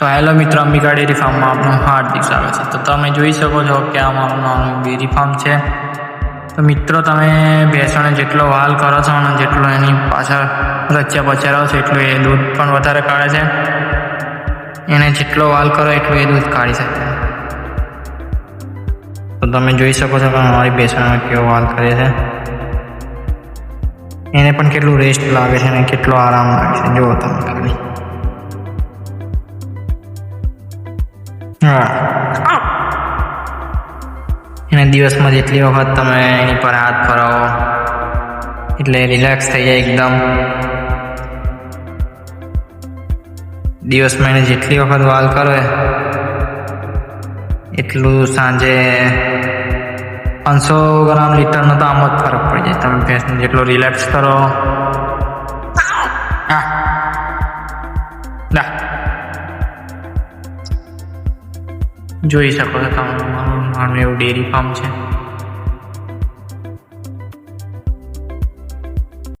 તો હેલો મિત્રો, અંબિકા ડેરી ફાર્મમાં આપનું હાર્દિક સ્વાગત છે. તો તમે જોઈ શકો છો કે આ મારું નાનું ડેરી ફાર્મ છે. તો મિત્રો, તમે ભેંસોને જેટલો વાલ કરો છો અને જેટલો એની પાછળ રચ્યા પચારાવો છો, એટલું એ દૂધ પણ વધારે કાઢે છે. એને જેટલો વાલ કરો, એટલું એ દૂધ કાઢી શકે તો તમે જોઈ શકો છો કે અમારી ભેંસોને કેવો વાલ કરે છે. એને પણ કેટલું રેસ્ટ લાગે છે અને કેટલો આરામ લાગે છે. જુઓ તમે ખાલી હા. એને દિવસમાં જેટલી વખત તમે એની પર હાથ ફરાવો એટલે રિલેક્સ થઈ જાય એકદમ. દિવસમાં એને જેટલી વખત વાલ કરો એટલું સાંજે પાંચસો ગ્રામ લીટરનો તો આમ જ ફરક પડી જાય. તમે ભેંસને જેટલો રિલેક્સ કરો. હા. લા. જોઈ શકો છો તમે મારું નાનું એવું ડેરી ફાર્મ છે.